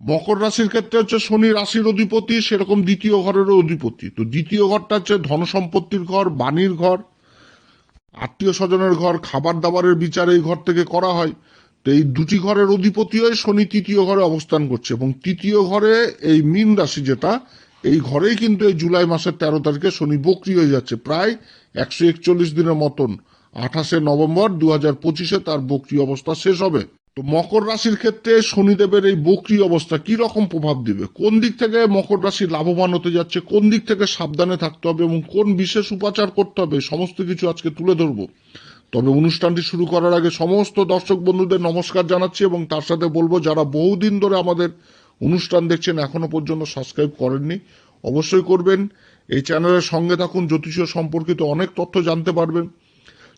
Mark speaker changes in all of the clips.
Speaker 1: মকর রাশির ক্ষেত্রে হচ্ছে শনি রাশির অধিপতি, সেরকম দ্বিতীয় ঘরেরও অধিপতি। তো দ্বিতীয় ঘরটা হচ্ছে ধন সম্পত্তির ঘর, বাণীর ঘর, আত্মীয় স্বজনের ঘর খাবার দাবারের বিচার এই ঘর থেকে করা হয়। তো এই দুটি ঘরের অধিপতি হয়ে শনি তৃতীয় ঘরে অবস্থান করছে এবং তৃতীয় ঘরে এই মীন রাশি যেটা, এই ঘরেই কিন্তু এই জুলাই মাসের তেরো তারিখে শনি বকরি হয়ে যাচ্ছে। প্রায় একশো একচল্লিশ দিনের মতন, আঠাশে নভেম্বর দু হাজার পঁচিশে তার বকরি অবস্থা শেষ হবে। তো মকর রাশির ক্ষেত্রে শনিদেবের এই বকরি অবস্থা কি রকম প্রভাব দিবে? কোন দিক থেকে মকর রাশি লাভবান হতে যাচ্ছে? কোন দিক থেকে সাবধানে থাকতে হবে এবং কোন বিশেষ উপাচার করতে হবে? সমস্ত কিছু আজকে তুলে ধরবো। তবে অনুষ্ঠানটি শুরু করার আগে সমস্ত দর্শক বন্ধুদের নমস্কার জানাচ্ছি এবং তার সাথে বলব, যারা বহুদিন ধরে আমাদের অনুষ্ঠান দেখছেন, এখনও পর্যন্ত সাবস্ক্রাইব করেননি, অবশ্যই করবেন। এই চ্যানেলের সঙ্গে থাকুন জ্যোতিষ সম্পর্কিত অনেক তথ্য জানতে পারবেন।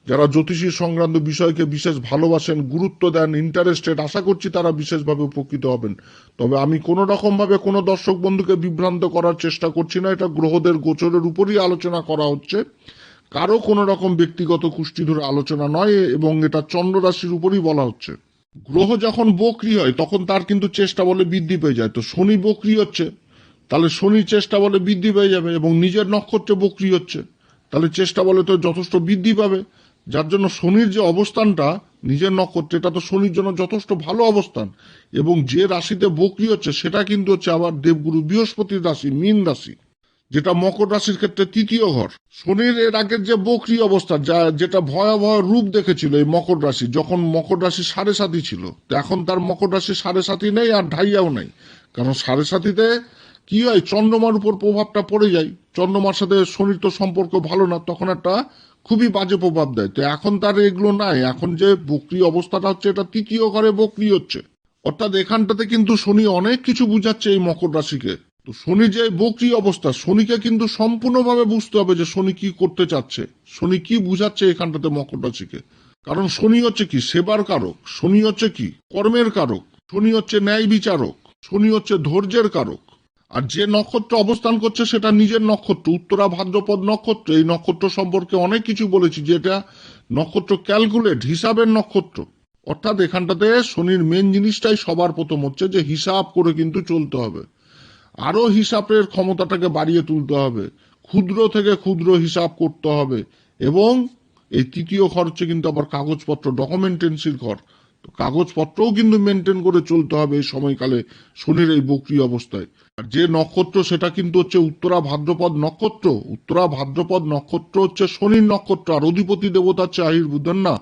Speaker 1: যারা জ্যোতিষী সংক্রান্ত বিষয়কে বিশেষ ভালোবাসেন, গুরুত্ব দেন ইন্টারেস্টেড আশা করছি তারা বিশেষভাবে উপকৃত হবেন। তবে আমি কোনো রকমভাবে কোনো দর্শক বন্ধুকে বিভ্রান্ত করার চেষ্টা করছি না, এটা গ্রহদের গোচরের উপরই আলোচনা করা হচ্ছে। কারও কোনো রকম ব্যক্তিগত কুষ্টি ধরে আলোচনা নয় এবং এটা চন্দ্র রাশির উপরই বলা হচ্ছে। গ্রহ যখন বকরি হয়, তখন তার কিন্তু চেষ্টা বলে বৃদ্ধি পেয়ে যায়। তো শনি বকরি হচ্ছে, তাহলে শনির চেষ্টা বলে বৃদ্ধি পেয়ে যাবে এবং নিজের নক্ষত্রে বকরি হচ্ছে, তাহলে চেষ্টা বলে তো যথেষ্ট বৃদ্ধি পাবে। যার জন্য শনির যে অবস্থানটা নিজের নক্ষত্রে, এটা তো শনির জন্য যথেষ্ট ভালো অবস্থান। এবং যে রাশিতে বকরি হচ্ছে, সেটা কিন্তু হচ্ছে আবার দেবগুরু বৃহস্পতির রাশি, মীন রাশি, যেটা মকর রাশির ক্ষেত্রে তৃতীয় ঘর। শনির এর আগের যে বকরি অবস্থা, যা যেটা ভয়াবহ রূপ দেখেছিল এই মকর রাশি, যখন মকর রাশি সাড়ে সাথী ছিল, তো এখন তার মকর রাশি সাড়ে সাথী নেই আর ঢাইয়াও নেই। কারণ সাড়ে সাথীতে কি হয়, চন্দ্রমার উপর প্রভাবটা পড়ে যায়। চন্দ্রমার সাথে শনির তো সম্পর্ক ভালো না, তখন একটা খুবই বাজে প্রভাব দেয়। তো এখন তার এগুলো নাই। এখন যে বকরি অবস্থাটা হচ্ছে, এটা তৃতীয় ঘরে বকরি হচ্ছে। অর্থাৎ এখানটাতে কিন্তু শনি অনেক কিছু বুঝাচ্ছে এই মকর রাশিকে। তো শনি যে বকরি অবস্থা, শনিকে কিন্তু সম্পূর্ণভাবে বুঝতে হবে যে শনি কি করতে চাচ্ছে। শনি কি বুঝাচ্ছে এখানটাতে মকর রাশিকে। কারণ শনি হচ্ছে কি? সেবার কারক। শনি হচ্ছে কি? কর্মের কারক। শনি হচ্ছে ন্যায় বিচারক। শনি হচ্ছে ধৈর্যের কারক। আর যে নক্ষত্র অবস্থান করছে সেটা নিজের নক্ষত্র, উত্তরা, ভাদ্রপদ নক্ষত্র। এই নক্ষত্র সম্পর্কে অনেক কিছু বলেছি, যেটা নক্ষত্র ক্যালকুলেট হিসাবের নক্ষত্র। অর্থাৎ এখানটাতে শনির মেন জিনিসটাই সবার প্রথম হচ্ছে যে হিসাব করে কিন্তু চলতে হবে। আরও হিসাবের ক্ষমতাটাকে বাড়িয়ে তুলতে হবে। ক্ষুদ্র থেকে ক্ষুদ্র হিসাব করতে হবে। এবং এই তৃতীয় ঘর হচ্ছে কিন্তু আবার কাগজপত্র ডকুমেন্টেন্সির ঘর। কাগজপত্রও কিন্তু মেনটেন করে চলতে হবে এই সময়কালে শনির এই বকরি অবস্থায়। আর যে নক্ষত্র, সেটা কিন্তু হচ্ছে উত্তরা ভাদ্রপদ নক্ষত্র। উত্তরা ভাদ্রপদ নক্ষত্র হচ্ছে শনির নক্ষত্র। আর অধিপতি দেবতা হচ্ছে আহির বুঝলেন না।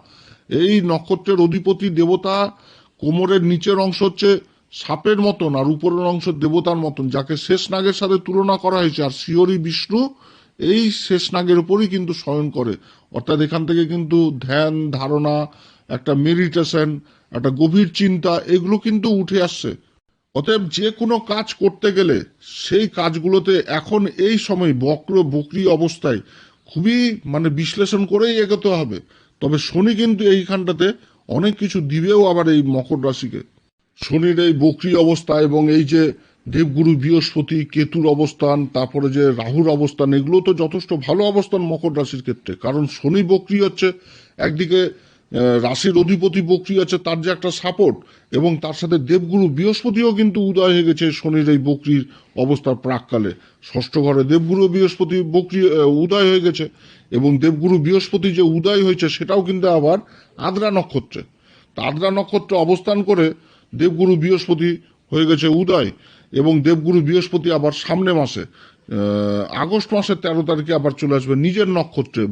Speaker 1: এই নক্ষত্রের অধিপতি দেবতা কোমরের নিচের অংশ হচ্ছে সাপের মতন আর উপরের অংশ দেবতার মতন, যাকে শেষ নাগের সাথে তুলনা করা হয়েছে। আর শিয়রি বিষ্ণু এই শেষ নাগের উপরই কিন্তু শয়ন করে। অর্থাৎ এখান থেকে কিন্তু ধ্যান, ধারণা একটা মেডিটেশন একটা গভীর চিন্তা, এগুলো কিন্তু উঠে আসছে। অতএব যে কোনো কাজ করতে গেলে সেই কাজগুলোতে এখন এই সময় বক্র বকরি অবস্থায় খুবই মানে বিশ্লেষণ করেই এগোতে হবে। তবে শনি কিন্তু এইখানটাতে অনেক কিছু দিবেও আবার এই মকর রাশিকে। শনির এই বকরি অবস্থা এবং এই যে দেবগুরু বৃহস্পতি, কেতুর অবস্থান, তারপরে যে রাহুর অবস্থান, এগুলো তো যথেষ্ট ভালো অবস্থান মকর রাশির ক্ষেত্রে। কারণ শনি বকরি হচ্ছে একদিকে রাশির অধিপতি বকরি আছে, তার যে একটা সাপোর্ট এবং তার সাথে দেবগুরু বৃহস্পতিও কিন্তু উদয় হয়ে গেছে শনির এই বকরির অবস্থার প্রাককালে। ষষ্ঠ ঘরে দেবগুরু বৃহস্পতি বকরি উদয় হয়ে গেছে, এবং দেবগুরু বৃহস্পতি যে উদয় হয়েছে, সেটাও কিন্তু আবার আদ্রা নক্ষত্রে। আদ্রা নক্ষত্রে অবস্থান করে দেবগুরু বৃহস্পতি হয়ে গেছে উদয়, এবং দেবগুরু বৃহস্পতি আবার সামনে মাসে আগস্ট মাসের তেরো তারিখে আবার চলে আসবে নিজের নক্ষত্রে।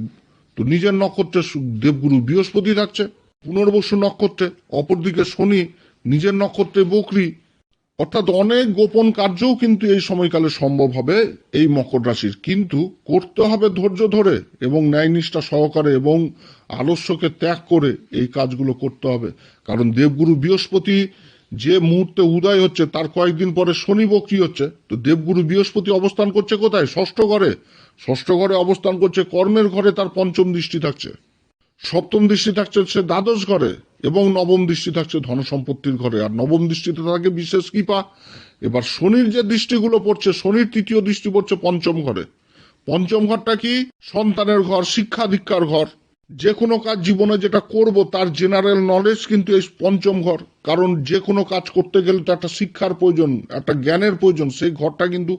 Speaker 1: তো নিজের নক্ষত্রে দেবগুরু বৃহস্পতি থাকছে, পুনর্বসু নক্ষত্রে, অপরদিকে শনি, নিজের নক্ষত্রে বকরি। অর্থাৎ অনেক গোপন কার্যও কিন্তু এই সময়কালে সম্ভব হবে এই মকর রাশির। কিন্তু করতে হবে ধৈর্য ধরে এবং ন্যায়নিষ্ঠা সহকারে এবং আলস্যকে ত্যাগ করে এই কাজগুলো করতে হবে। কারণ দেবগুরু বৃহস্পতি যে মুহূর্তে উদয় হচ্ছে, তার কয়েকদিন পরে শনি বক্রি হচ্ছে। তো দেবগুরু বৃহস্পতি অবস্থান করছে কোথায়? ষষ্ঠ ঘরে। ষষ্ঠ ঘরে অবস্থান করছে, কর্মের ঘরে তার পঞ্চম দৃষ্টি থাকছে। সপ্তম দৃষ্টি থাকছে সে দ্বাদশ ঘরে এবং নবম দৃষ্টি থাকছে ধন সম্পত্তির ঘরে। আর নবম দৃষ্টিতে থাকে বিশেষ কৃপা। এবার শনির যে দৃষ্টিগুলো পড়ছে, শনির তৃতীয় দৃষ্টি পড়ছে পঞ্চম ঘরে। পঞ্চম ঘরটা কি? সন্তানের ঘর শিক্ষা দীক্ষার ঘর। যে কোনো কাজ জীবনে যেটা করব, তার জেনারেল নলেজ কিন্তু এই পঞ্চম ঘর। কারণ যে কোনো কাজ করতে গেলে তো একটা শিক্ষার প্রয়োজন, একটা জ্ঞানের প্রয়োজন। সেই ঘরটা কিন্তু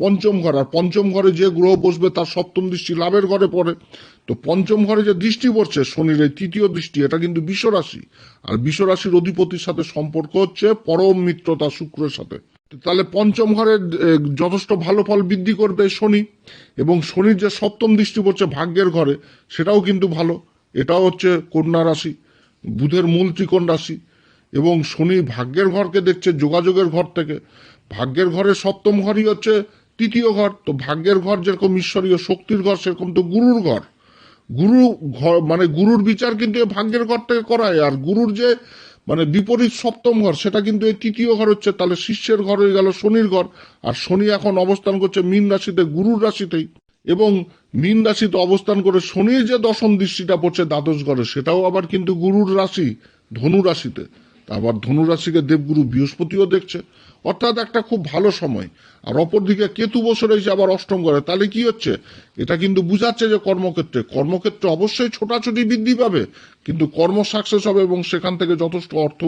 Speaker 1: পঞ্চম ঘর, আর পঞ্চম ঘরে যে গ্রহ বসবে তার সপ্তম দৃষ্টি লাভের ঘরে পড়ে। তো পঞ্চম ঘরে যে দৃষ্টি পড়ছে, শনির এই তৃতীয় দৃষ্টি, এটা কিন্তু বিশ্বরাশি। আর বিশ্বরাশির অধিপতির সাথে সম্পর্ক হচ্ছে পরম মিত্রতা শুক্রের সাথে। তাহলে পঞ্চম ঘরে যথেষ্ট ভালো ফল বৃদ্ধি করবে শনি, এবং শনির যে সপ্তম দৃষ্টি পড়ছে ভাগ্যের ঘরে, সেটাও কিন্তু ভালো। এটাও হচ্ছে কন্যা রাশি, বুধের মূল ত্রিকোণ রাশি, এবং শনি ভাগ্যের ঘরকে দেখছে যোগাযোগের ঘর থেকে। ভাগ্যের ঘরের সপ্তম ঘরই হচ্ছে তৃতীয় ঘর, তো ভাগ্যের ঘর যেরকম ঈশ্বরীয় শক্তির ঘর, সেরকম তো গুরুর ঘর। গুরু ঘর মানে গুরুর বিচার কিন্তু এই ভাগ্যের ঘর থেকে করায়, আর গুরুর যে মানে বিপরীত সপ্তম ঘর, সেটা কিন্তু এই তৃতীয় ঘর হচ্ছে, তাহলে শিষ্যের ঘর হয়ে গেল শনির ঘর, আর শনি এখন অবস্থান করছে মীন রাশিতে, গুরুর রাশিতেই। এবং মীন রাশিতে অবস্থান করে শনির যে দশম দৃষ্টিটা পড়ছে দ্বাদশ ঘরে, সেটাও আবার কিন্তু গুরুর রাশি, ধনু রাশিতে। আবার ধনুরাশিকে দেবগুরু বৃহস্পতিও দেখছে। অর্থাৎ একটা খুব ভালো সময়। আর অপরদিকে কেতু বসে রয়েছে আবার অষ্টম ঘরে। তাহলে কি হচ্ছে? এটা কিন্তু বুঝাচ্ছে যে কর্মক্ষেত্রে। কর্মক্ষেত্রে অবশ্যই ছোটাছুটি বৃদ্ধি পাবে। কিন্তু কর্ম সাকসেস হবে এবং সেখান থেকে যথেষ্ট অর্থ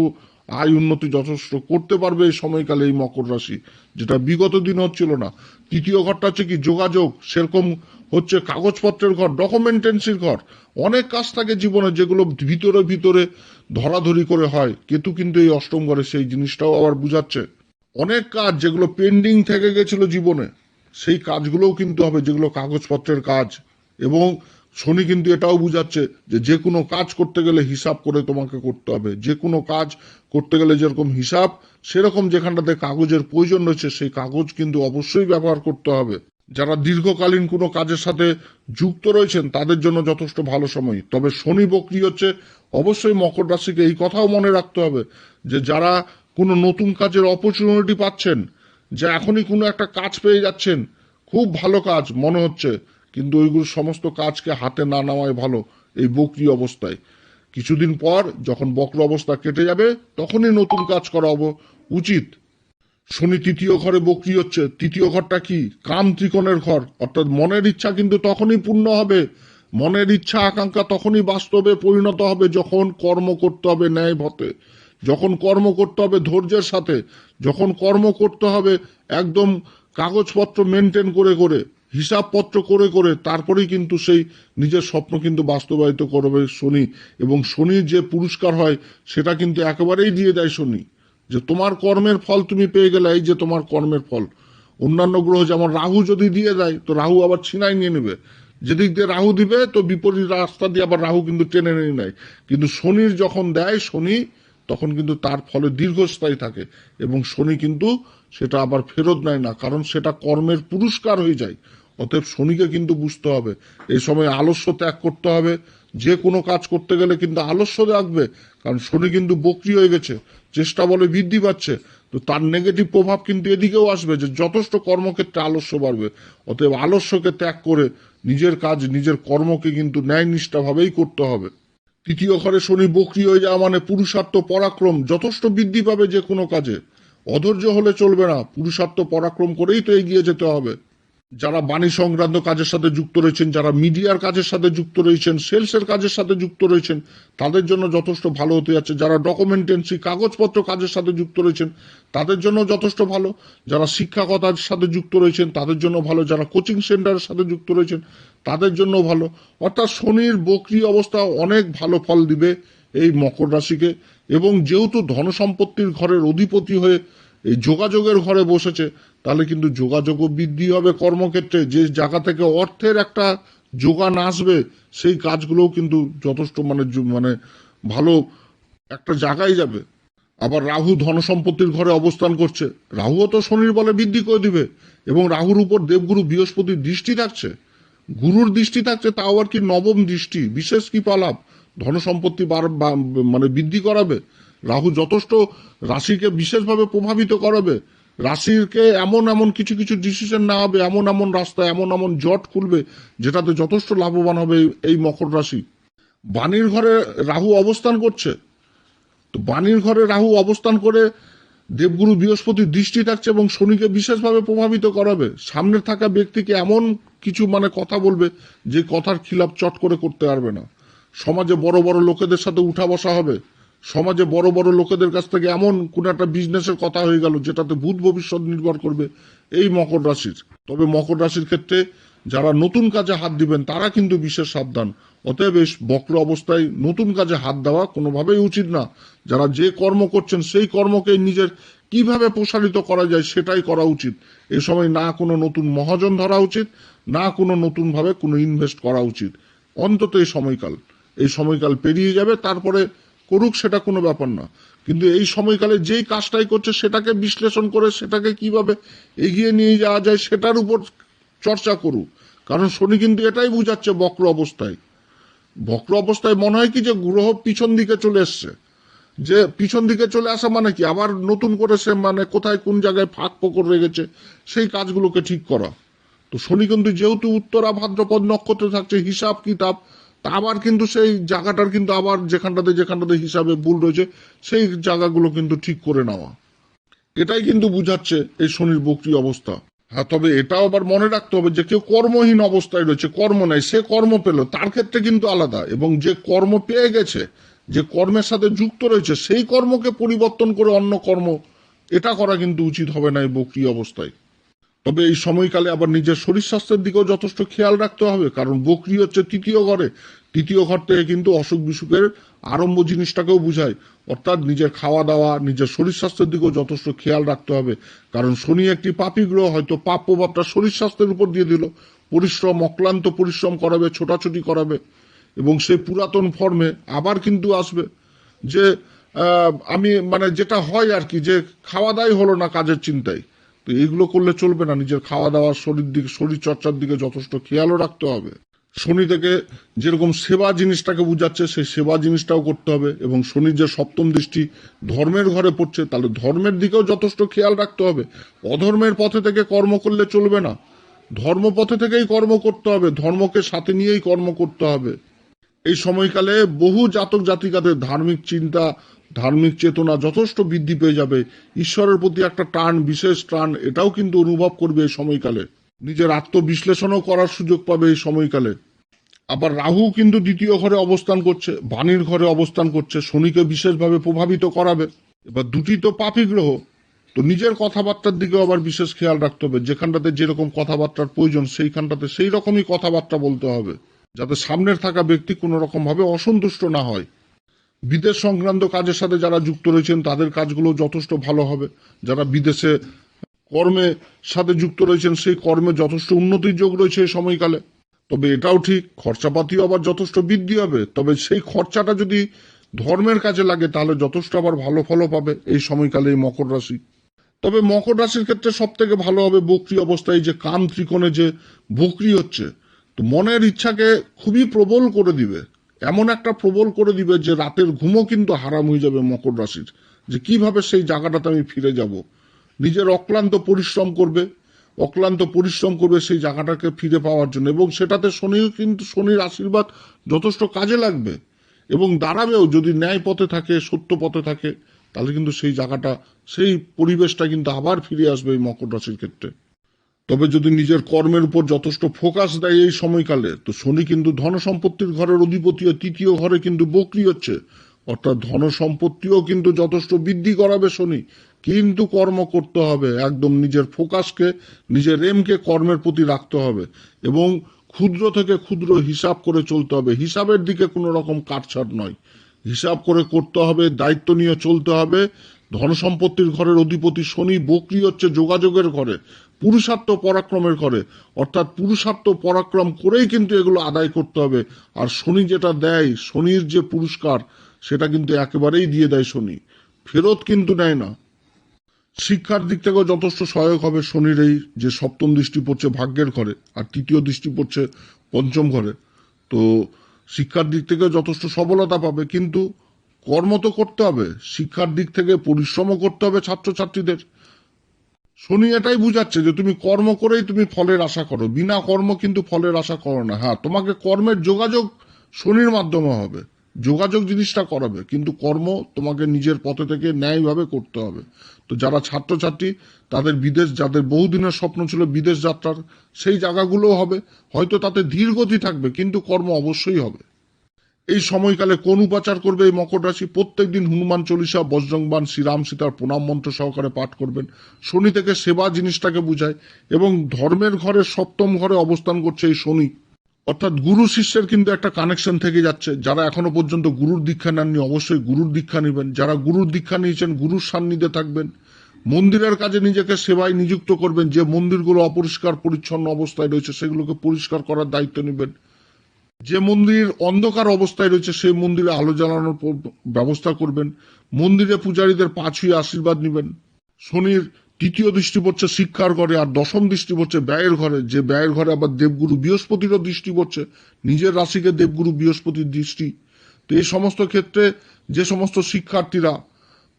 Speaker 1: আয় উন্নতি যথেষ্ট করতে পারবে এই সময়কালে এই মকর রাশি, যেটা বিগত দিন হচ্ছিল না। তৃতীয় ঘরটা হচ্ছে কি যোগাযোগ, সেরকম হচ্ছে কাগজপত্রের ঘর ডকুমেন্টেন্সির ঘর। অনেক কাজ থাকে জীবনে যেগুলো ভিতরে ভিতরে ধরাধরি করে হয়। কেতু কিন্তু এই অষ্টম ঘরে সেই জিনিসটাও আবার বুঝাচ্ছে। অনেক কাজ যেগুলো পেন্ডিং থেকে গেছিল জীবনে, সেই কাজগুলোও কিন্তু হবে, যেগুলো কাগজপত্রের কাজ। এবং শনি কিন্তু এটাও বুঝাচ্ছে যে যে কোনো কাজ করতে গেলে হিসাব করে তোমাকে করতে হবে। যে কোনো কাজ করতে গেলে যেরকম হিসাব, সেরকম যেখানটাতে কাগজের প্রয়োজন রয়েছে, সেই কাগজ কিন্তু অবশ্যই ব্যবহার করতে হবে। যারা দীর্ঘকালীন কোনো কাজের সাথে যুক্ত রয়েছেন, তাদের জন্য যথেষ্ট ভালো সময়। তবে শনি বক্রি হচ্ছে, অবশ্যই মকর রাশিকে এই কথাও মনে রাখতে হবে যে যারা কোনো নতুন কাজের অপরচুনিটি পাচ্ছেন, যে এখনই কোনো একটা কাজ পেয়ে যাচ্ছেন, খুব ভালো কাজ মনে হচ্ছে। কিন্তু ওইগুলো সমস্ত কাজকে হাতে না নেওয়াই ভালো এই বকরি অবস্থায়। কিছুদিন পর যখন বক্র অবস্থা কেটে যাবে, তখনই নতুন কাজ করা উচিত। শনি তৃতীয় ঘরে বকরি হচ্ছে। তৃতীয় ঘরটা কি? কাম ত্রিকোণের ঘর। অর্থাৎ মনের ইচ্ছা কিন্তু তখনই পূর্ণ হবে। মনের ইচ্ছা, আকাঙ্ক্ষা তখনই বাস্তবে পরিণত হবে যখন কর্ম করতে হবে ন্যায় পথে। যখন কর্ম করতে হবে ধৈর্যের সাথে। যখন কর্ম করতে হবে একদম কাগজপত্র মেনটেন করে করে। হিসাবপত্র করে করে তারপরেই কিন্তু সেই নিজের স্বপ্ন কিন্তু বাস্তবায়িত করবে শনি। এবং শনির যে পুরস্কার হয়, সেটা কিন্তু একেবারেই দিয়ে দেয় শনি। যে তোমার কর্মের ফল তুমি পেয়ে গেলে, এই যে তোমার কর্মের ফল। অন্যান্য গ্রহ যেমন রাহু যদি দিয়ে দেয়, তো রাহু আবার ছিনাই নিয়ে নেবে। যেদিক দিয়ে রাহু দিবে, তো বিপরীত রাস্তা দিয়ে আবার রাহু কিন্তু টেনে নিয়ে নেয়। কিন্তু শনির যখন দেয় শনি, তখন কিন্তু তার ফলে দীর্ঘস্থায়ী থাকে। এবং শনি কিন্তু সেটা আবার ফেরত নেয় না, কারণ সেটা কর্মের পুরস্কার হয়ে যায়। অতএব শনিকে কিন্তু বুঝতে হবে। এই সময় আলস্য ত্যাগ করতে হবে। যে কোনো কাজ করতে গেলে কিন্তু আলস্য রাখবে কারণ শনি কিন্তু বকরি হয়ে গেছে, চেষ্টা বলে বৃদ্ধি পাচ্ছে। তো তার নেগেটিভ প্রভাব কিন্তু এদিকেও আসবে যে যথেষ্ট কর্মক্ষেত্রে আলস্য বাড়বে। অতএব আলস্যকে ত্যাগ করে নিজের কাজ, নিজের কর্মকে কিন্তু ন্যায়নিষ্ঠাভাবেই করতে হবে। তৃতীয় ঘরে শনি বকরি হয়ে যাওয়া মানে পুরুষার্থ পরাক্রম, যথেষ্ট বৃদ্ধি পাবে যে কোনো কাজে। অধৈর্য হলে চলবে না, পুরুষার্থ পরাক্রম করেই তো এগিয়ে যেতে হবে। যারা বাণী সংক্রান্ত কাজের সাথে যুক্ত রয়েছেন, যারা মিডিয়ার কাজের সাথে যুক্ত রয়েছেন, সেলসের কাজের সাথে যুক্ত রয়েছেন, তাদের জন্য যথেষ্ট ভালো হতে যাচ্ছে। যারা ডকুমেন্টেন্সি কাগজপত্র কাজের সাথে যুক্ত রয়েছেন, তাদের জন্য যথেষ্ট ভালো। যারা শিক্ষাকতার সাথে যুক্ত রয়েছেন, তাদের জন্য ভালো। যারা কোচিং সেন্টারের সাথে যুক্ত রয়েছেন, তাদের জন্য ভালো। অর্থাৎ শনির বকরি অবস্থা অনেক ভালো ফল দিবে এই মকর রাশিকে। এবং যেহেতু ধনসম্পত্তির ঘরের অধিপতি হয়ে এই যোগাযোগের ঘরে বসেছে তাহলে কিন্তু যোগাযোগও বৃদ্ধি হবে কর্মক্ষেত্রে। যে জায়গা থেকে অর্থের একটা যোগান আসবে, সেই কাজগুলোও কিন্তু যথেষ্ট মানে মানে ভালো একটা জায়গায় যাবে। আবার রাহু ধনসম্পত্তির ঘরে অবস্থান করছে। রাহুও তো শনির বলে বৃদ্ধি করে দিবে এবং রাহুর উপর দেবগুরু বৃহস্পতির দৃষ্টি থাকছে। গুরুর দৃষ্টি থাকছে, তাও আবার কি নবম দৃষ্টি? বিশেষ কি পালাপ? ধনসম্পত্তি বার- বা- মানে বৃদ্ধি করাবে? রাহু যথেষ্ট রাশিকে বিশেষভাবে প্রভাবিত করাবে। রাশিকে এমন এমন কিছু কিছু ডিসিশন না হবে, এমন এমন রাস্তা, এমন এমন জট খুলবে, যেটাতে যথেষ্ট লাভবান হবে এই- মকর রাশি। বাণীর ঘরে রাহু অবস্থান করছে। তো বাণীর ঘরে রাহু অবস্থান করে দেবগুরু বৃহস্পতির দৃষ্টি থাকছে এবং শনিকে বিশেষভাবে প্রভাবিত করাবে। সামনে থাকা ব্যক্তিকে এমন কিছু মানে কথা বলবে যে কথার খিলাপ চট করে করতে পারবে না। সমাজে বড় বড় লোকেদের সাথে উঠা বসা হবে। সমাজে বড় বড় লোকেদের কাছ থেকে এমন কোন একটা বিজনেসের কথা হয়ে গেল যেটাতে ভূত ভবিষ্যৎ নির্ভর করবে, এই মকর রাশির। তবে মকর রাশির ক্ষেত্রে যারা নতুন কাজে হাত দিবেন, তারা কিন্তু বিশেষ সাবধান। অতএব বক্র অবস্থায় নতুন কাজে হাত দেওয়া কোনোভাবেই উচিত না। যারা যে কর্ম করছেন, সেই কর্মকে নিজের কীভাবে প্রসারিত করা যায়, সেটাই করা উচিত। এ সময় না কোনো নতুন মহাজন ধরা উচিত, না কোনো নতুন ভাবে কোনো ইনভেস্ট করা উচিত। অন্তত এই সময়কাল। এই সময়কাল পেরিয়ে যাবে, তারপরে করুক সেটা কোনো ব্যাপার না। কিন্তু এই সময়কালে যেই কাজটাই করছে সেটাকে বিশ্লেষণ করে সেটাকে কীভাবে এগিয়ে নিয়ে যাওয়া যায় সেটার উপর চর্চা করুক। কারণ শনি কিন্তু এটাই বুঝাচ্ছে বক্র অবস্থায়। বক্র অবস্থায় মনে হয় কি যে গ্রহ পিছন দিকে চলে এসছে। যে পিছন দিকে চলে আসা মানে কি? আবার নতুন করে সে মানে কোথায় কোন জায়গায় ফাঁক ফোকর রেগেছে সেই কাজগুলোকে ঠিক করা। তো শনি কিন্তু যেহেতু উত্তরা, ভাদ্রপদ নক্ষত্রে থাকছে হিসাব কিতাব আবার কিন্তু সেই জায়গাটার কিন্তু আবার যেখানটাতে যেখানটাতে হিসাবে ভুল রয়েছে, সেই জায়গাগুলো কিন্তু ঠিক করে নেওয়া। এটাই কিন্তু বুঝাচ্ছে এই শনির বক্রি অবস্থা। হ্যাঁ তবে এটাও আবার মনে রাখতে হবে যে কেউ কর্মহীন অবস্থায় রয়েছে, কর্ম নাই, সে কর্ম পেল, তার ক্ষেত্রে কিন্তু আলাদা। এবং যে কর্ম পেয়ে গেছে, যে কর্মের সাথে যুক্ত রয়েছে, সেই কর্মকে পরিবর্তন করে অন্য কর্ম, এটা করা কিন্তু উচিত হবে না এই বক্রি অবস্থায়। তবে এই সময়কালে আবার নিজের শরীর স্বাস্থ্যের দিকেও যথেষ্ট খেয়াল রাখতে হবে, কারণ বকরি হচ্ছে তৃতীয় ঘরে। তৃতীয় ঘর থেকে কিন্তু অসুখ বিসুখের আরম্ভ জিনিসটাকেও বুঝায়। অর্থাৎ নিজের খাওয়া দাওয়া, নিজের শরীর স্বাস্থ্যের দিকেও যথেষ্ট খেয়াল রাখতে হবে। কারণ শনি একটি পাপি গ্রহ, হয়তো পাপ প্রভাবটা শরীর স্বাস্থ্যের উপর দিয়ে দিল। পরিশ্রম, অক্লান্ত পরিশ্রম করাবে, ছোটাছুটি করাবে। এবং সেই পুরাতন ফর্মে আবার কিন্তু আসবে যে আমি মানে যেটা হয় আর কি, যে খাওয়া দাওয়াই হলো না কাজের চিন্তায়। তো এইগুলো করলে চলবে না। নিজের খাওয়া দাওয়া শরীর দিকে শরীর চর্চার দিকে যথেষ্ট খেয়ালও রাখতে হবে। শনি থেকে যেরকম সেবা জিনিসটাকে বুঝাচ্ছে, সেই সেবা জিনিসটাও করতে হবে এবং শনির যে সপ্তম দৃষ্টি ধর্মের ঘরে পড়ছে, তাহলে ধর্মের দিকেও যথেষ্ট খেয়াল রাখতে হবে। অধর্মের পথে থেকে কর্ম করলে চলবে না। ধর্মপথে থেকেই কর্ম করতে হবে, ধর্মকে সাথে নিয়েই কর্ম করতে হবে। এই সময়কালে বহু জাতক জাতিকাদের ধার্মিক চিন্তা ধার্মিক চেতনা যথেষ্ট বৃদ্ধি পেয়ে যাবে। ঈশ্বরের প্রতি একটা টান, বিশেষ টান, এটাও কিন্তু অনুভব করবে এই সময়কালে। নিজের আত্মবিশ্লেষণও করার সুযোগ পাবে এই সময়কালে। আবার রাহু কিন্তু দ্বিতীয় ঘরে অবস্থান করছে, বাণীর ঘরে অবস্থান করছে, শনিকে বিশেষভাবে প্রভাবিত করাবে। এবার দুটি তো পাপি গ্রহ, তো নিজের কথাবার্তার দিকেও আবার বিশেষ খেয়াল রাখতে হবে। যেখানটাতে যেরকম কথাবার্তার প্রয়োজন, সেইখানটাতে সেই রকমই কথাবার্তা বলতে হবে, যাতে সামনের থাকা ব্যক্তি কোনো রকম ভাবে অসন্তুষ্ট না হয়। বিদেশ সংক্রান্ত কাজের সাথে যারা যুক্ত রয়েছেন, তাদের কাজগুলো যথেষ্ট ভালো হবে। যারা বিদেশে কর্মে সাথে যুক্ত রয়েছেন, সেই কর্মে যথেষ্ট উন্নতির যোগ রয়েছে এই সময়কালে। তবে এটাও ঠিক, খরচাপাতিও আবার যথেষ্ট বৃদ্ধি হবে। তবে সেই খরচাটা যদি ধর্মের কাজে লাগে, তাহলে যথেষ্ট আবার ভালো ফলও পাবে এই সময়কালে এই মকর রাশি। তবে মকর রাশির ক্ষেত্রে সব থেকে ভালো হবে বকরি অবস্থায় যে কাম ত্রিকোণে যে বকরি হচ্ছে, তো মনের ইচ্ছাকে খুবই প্রবল করে দিবে। এমন একটা প্রবল করে দিবে যে রাতের ঘুমও কিন্তু হারাম হয়ে যাবে মকর রাশির। যে কীভাবে সেই জায়গাটাতে আমি ফিরে যাব? নিজের অক্লান্ত পরিশ্রম করবে, অক্লান্ত পরিশ্রম করবে সেই জায়গাটাকে ফিরে পাওয়ার জন্য। এবং সেটাতে শনিও কিন্তু শনির আশীর্বাদ যথেষ্ট কাজে লাগবে। এবং দাঁড়াবেও যদি ন্যায় পথে থাকে, সত্য পথে থাকে, তাহলে কিন্তু সেই জায়গাটা, সেই পরিবেশটা কিন্তু আবার ফিরে আসবে এই মকর রাশির ক্ষেত্রে। তবে যদি নিজের কর্মের উপর যথেষ্ট ফোকাস দেয় এই সময়কালে, তো শনি কিন্তু ধন সম্পত্তির ঘরের অধিপতি ও তৃতীয় ঘরে কিন্তু বকরি হচ্ছে। অর্থাৎ ধন সম্পত্তিও কিন্তু যথেষ্ট বৃদ্ধি করাবে শনি। কিন্তু কর্ম করতে হবে, একদম নিজের ফোকাসকে, নিজের এমকে কর্মের প্রতি রাখতে হবে এবং ক্ষুদ্র থেকে ক্ষুদ্র হিসাব করে চলতে হবে। হিসাবের দিকে কোনো রকম কাটছাট নয়। হিসাব করে করতে হবে, দায়িত্ব নিয়ে চলতে হবে। ধন সম্পত্তির ঘরের অধিপতি শনি বকরি হচ্ছে যোগাযোগের ঘরে। পুরুষার্থ পরাক্রমের ঘরে। অর্থাৎ পুরুষার্থ পরাক্রম করেই কিন্তু এগুলো আদায় করতে হবে। আর শনি যেটা দেয়, শনির যে পুরস্কার, সেটা কিন্তু একেবারেই দিয়ে দেয় শনি। ফেরত কিন্তু নেয় না। শিক্ষার দিক থেকেও যথেষ্ট সহায়ক হবে শনির এই যে সপ্তম দৃষ্টি পড়ছে ভাগ্যের ঘরে, আর তৃতীয় দৃষ্টি পড়ছে পঞ্চম ঘরে। তো শিক্ষার দিক থেকে যথেষ্ট সফলতা পাবে, কিন্তু কর্ম তো করতে হবে। শিক্ষার দিক থেকে পরিশ্রমও করতে হবে ছাত্রছাত্রীদের। শনি এটাই বুঝাচ্ছে যে তুমি কর্ম করেই তুমি ফলের আশা করো। বিনা কর্ম কিন্তু ফলের আশা করো না। হ্যাঁ তোমাকে কর্মের যোগাযোগ শনির মাধ্যমে হবে। যোগাযোগ জিনিসটা করাবে। কিন্তু কর্ম তোমাকে নিজের পথে থেকে ন্যায়ভাবে করতে হবে। তো যারা ছাত্রছাত্রী, তাদের বিদেশ, যাদের বহুদিনের স্বপ্ন ছিল বিদেশ যাত্রার, সেই জায়গাগুলোও হবে। হয়তো তাতে ধীর গতি থাকবে, কিন্তু কর্ম অবশ্যই হবে। এই সময়কালে কোন উপাচার করবে এই মকর রাশি? প্রত্যেক দিন হনুমান চল্লিশা বজ্রংবান শ্রীরাম সীতার প্রণাম মন্ত্র সহকারে পাঠ করবেন। শনি থেকে সেবা জিনিসটাকে বুঝায় এবং ধর্মের ঘরে সপ্তম ঘরে অবস্থান করছে এই শনি। অর্থাৎ গুরু শিষ্যের কিন্তু একটা কানেকশন থেকে যাচ্ছে। যারা এখনও পর্যন্ত গুরুর দীক্ষা নেননি, অবশ্যই গুরুর দীক্ষা নেবেন। যারা গুরুর দীক্ষা নিয়েছেন, গুরুর সান্নিধ্যে থাকবেন। মন্দিরের কাজে নিজেকে সেবায় নিযুক্ত করবেন। যে মন্দিরগুলো অপরিষ্কার, পরিচ্ছন্ন অবস্থায় রয়েছে, সেগুলোকে পরিষ্কার করার দায়িত্ব নেবেন। যে মন্দির অন্ধকার অবস্থায় রয়েছে, সেই মন্দিরে আলো জ্বালানোর ব্যবস্থা করবেন। মন্দিরে পূজারীদের পা ছুঁয়ে আশীর্বাদ নেবেন। শনির তৃতীয় দৃষ্টি পড়ছে শিক্ষার ঘরে, আর দশম দৃষ্টি পড়ছে ব্যয়ের ঘরে। যে ব্যয়ের ঘরে আবার দেবগুরু বৃহস্পতিরও দৃষ্টি পড়ছে, নিজের রাশিকে দেবগুরু বৃহস্পতির দৃষ্টি। তো এই সমস্ত ক্ষেত্রে যে সমস্ত শিক্ষার্থীরা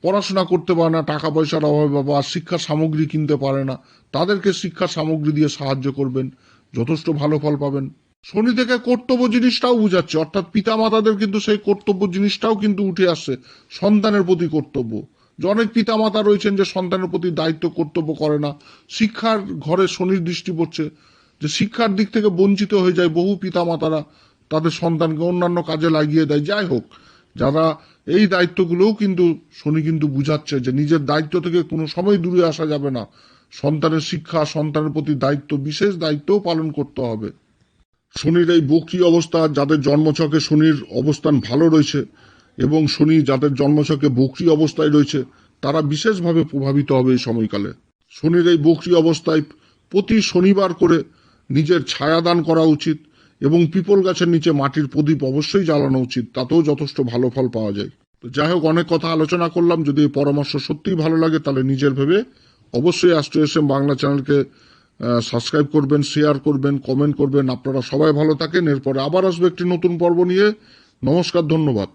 Speaker 1: পড়াশোনা করতে পারে না, টাকা পয়সার অভাবে বা শিক্ষা সামগ্রী কিনতে পারে না, তাদেরকে শিক্ষা সামগ্রী দিয়ে সাহায্য করবেন। যথেষ্ট ভালো ফল পাবেন। শনি থেকে কর্তব্য জিনিসটাও বুঝাচ্ছে, অর্থাৎ পিতা মাতাদের কিন্তু সেই কর্তব্য জিনিসটাও কিন্তু উঠে আসছে, সন্তানের প্রতি কর্তব্য। অনেক পিতা মাতা রয়েছেন যে সন্তানের প্রতি দায়িত্ব কর্তব্য করে না। শিক্ষার ঘরে শনির দৃষ্টি পড়ছে, যে শিক্ষার দিক থেকে বঞ্চিত হয়ে যায় বহু পিতা মাতারা তাদের সন্তানকে অন্যান্য কাজে লাগিয়ে দেয়। যাই হোক, যারা এই দায়িত্বগুলোও কিন্তু শনি কিন্তু বুঝাচ্ছে যে নিজের দায়িত্ব থেকে কোনো সময় দূরে আসা যাবে না। সন্তানের শিক্ষা, সন্তানের প্রতি দায়িত্ব, বিশেষ দায়িত্বও পালন করতে হবে। শনির এই বক্রি অবস্থা? যাদের জন্মছকে শনির অবস্থান ভালো রয়েছে এবং শনি যাদের জন্মছকে বক্রি অবস্থায় রয়েছে, তারা বিশেষভাবে প্রভাবিত হবে এই সময়কালে। শনির এই বক্রি অবস্থায় প্রতি শনিবার করে নিজের ছায়াদান করা উচিত এবং পিপল গাছের নিচে মাটির প্রদীপ অবশ্যই জ্বালানো উচিত, তাতেও যথেষ্ট ভালো ফল পাওয়া যায়। তো যাই হোক, অনেক কথা আলোচনা করলাম। যদি এই পরামর্শ সত্যিই ভালো লাগে, তাহলে নিজের ভেবে অবশ্যই অ্যাস্ট্রো বাংলা চ্যানেলকে সাবস্ক্রাইব করবেন শেয়ার করবেন কমেন্ট করবেন। আপনারা সবাই ভালো থাকেন। এরপরে আবার আসবে একটি নতুন পর্ব নিয়ে। নমস্কার, ধন্যবাদ।